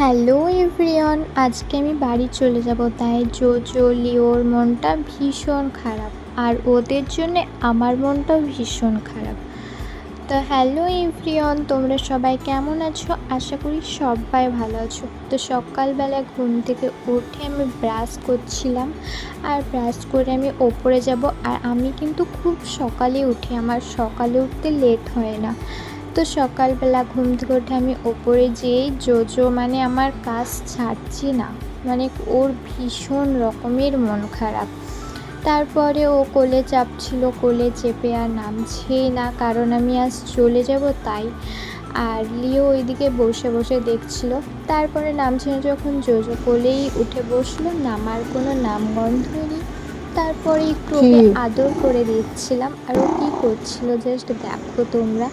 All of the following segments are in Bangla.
হ্যালো এভরিওয়ান, আজকে আমি বাড়ি চলে যাব, তাই জোজো, লিওর মনটা ভীষণ খারাপ আর ওদের জন্যে আমার মনটাও ভীষণ খারাপ। তো হ্যালো এভরিওয়ান, তোমরা সবাই কেমন আছো? আশা করি সবাই ভালো আছো। তো সকালবেলা ঘুম থেকে উঠে আমি ব্রাশ করছিলাম আর ব্রাশ করে আমি ওপরে যাব আর আমি কিন্তু খুব সকালে উঠি, আমার সকালে উঠতে লেট হয় না। তো সকালবেলা ঘুম থেকে উঠে আমি ওপরে যেয়েই জোজো মানে আমার কাজ ছাড়ছি না। মানে ওর ভীষণ রকমের মন খারাপ। তারপরে ও কোলে চাপছিল কোলে চেপে আর নামছেই না কারণ আমি আজ চলে যাব তাই। আর লিও ওইদিকে বসে বসে দেখছিল। তারপরে নামছে না যখন জোজো কোলেই উঠে বসল নামার কোনো নামগন্ধই নেই। তারপরে একটু ওকে আদর করে দিচ্ছিলাম আর ও কী করছিল জাস্ট দেখো তোমরা।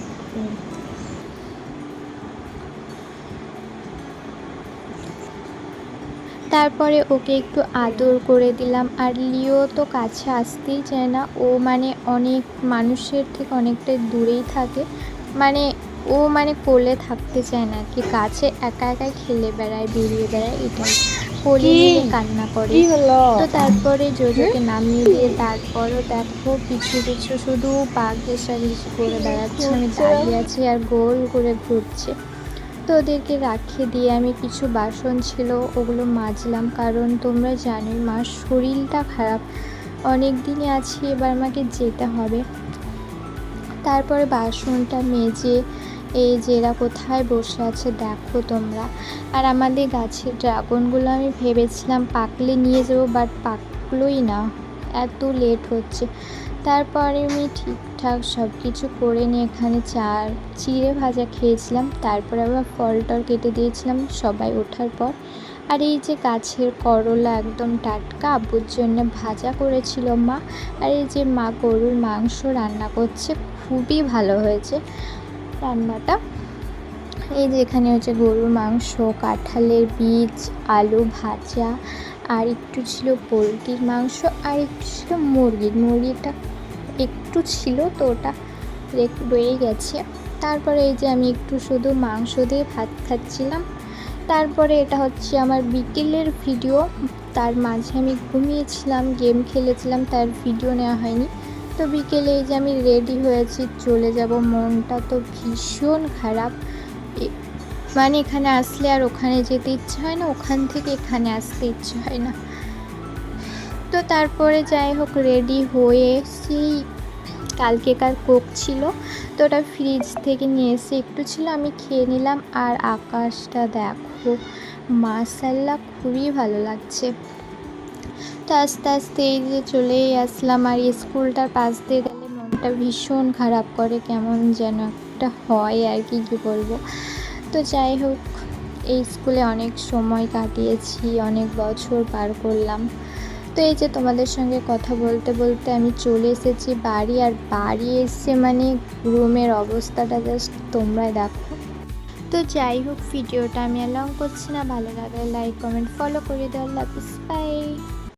তারপরে ওকে একটু আদর করে দিলাম। আর লিও তো কাছে আসতেই চায় না। ও মানে অনেক মানুষের থেকে অনেকটা দূরেই থাকে। মানে ও মানে কোলে থাকতে চায় না কি কাছে একা একাই খেলে বেড়ায় বেরিয়ে বেড়ায় এটাই। কোলে নিয়ে কান্না করে। তো তারপরে জোজোকে নামিয়ে দিয়ে তারপরও দেখো পিছু পিছু শুধু বাঘ ঘেসাঘেসি করে বেড়াচ্ছে। আমি দাঁড়িয়ে আছি আর গোল করে ঘুরছে। তো ওদেরকে রাখিয়ে দিয়ে আমি কিছু বাসন ছিল, ওগুলো মাজলাম। কারণ তোমরা জানোই মার শরীরটা খারাপ। অনেক দিনই আছি, এবার আমাকে যেতে হবে। তারপরে বাসনটা মেজে, এই যে এরা কোথায় বসে আছে দেখো তোমরা। আর আমাদের গাছের ড্রাগনগুলো আমি ভেবেছিলাম পাকলে নিয়ে যাব, বাট পাকলোই না। এত লেট হচ্ছে। তারপরে আমি ঠিকঠাক সব কিছু করে নিয়ে এখানে চার চিড়ে ভাজা খেয়েছিলাম। তারপরে আবার ফল টল কেটে দিয়েছিলাম সবাই ওঠার পর। আর এই যে গাছের করলা একদম টাটকা, আব্বুর জন্য ভাজা করেছিল মা। আর এই যে মা গরুর মাংস রান্না করছে, খুবই ভালো হয়েছে রান্নাটা। এই যে এখানে হচ্ছে গরুর মাংস, কাঁঠালের বীজ, আলু ভাজা আর একটু ছিল পোলট্রির মাংস আর একটু ছিল মুরগির। মুরগিটা একটু ছিল তো ওটা রয়ে গেছে। তারপরে এই যে আমি একটু শুধু মাংস দিয়ে ভাত খাচ্ছিলাম। তারপরে এটা হচ্ছে আমার বিকেলের ভিডিও। তার মাঝে আমি ঘুমিয়েছিলাম, গেম খেলেছিলাম, তার ভিডিও নেওয়া হয়নি। তো বিকেলে এই যে আমি রেডি হয়েছি, চলে যাব। মনটা তো ভীষণ খারাপ। মানে এখানে আসলে আর ওখানে যেতে ইচ্ছে হয় না, ওখান থেকে এখানে আসতে ইচ্ছে হয় না। তো তারপরে যাই হোক রেডি হয়ে সেই কালকেকার কোক ছিল, তো ওটা ফ্রিজ থেকে নিয়ে এসে একটু ছিল, আমি খেয়ে নিলাম। আর আকাশটা দেখো মাসাল্লা খুবই ভালো লাগছে। তো আস্তে আস্তে এই যে চলেই আসলাম, আর স্কুলটার পাশ দিয়ে গেলে মনটা ভীষণ খারাপ করে, কেমন যেন একটা হয় আর কি, কী বলব। তো যাই হোক, এই স্কুলে অনেক সময় কাটিয়েছি, অনেক বছর পার করলাম। তো এই যে তোমাদের সঙ্গে কথা বলতে বলতে আমি চলে এসেছি বাড়ি, আর বাড়ি এসে মানে রুমের অবস্থাটা জাস্ট তোমরাই দেখো। তো যাই হোক, ভিডিওটা আমি আর লং করছি না, ভালো লাগলে লাইক কমেন্ট ফলো করে দেওয়ার লাভ বাই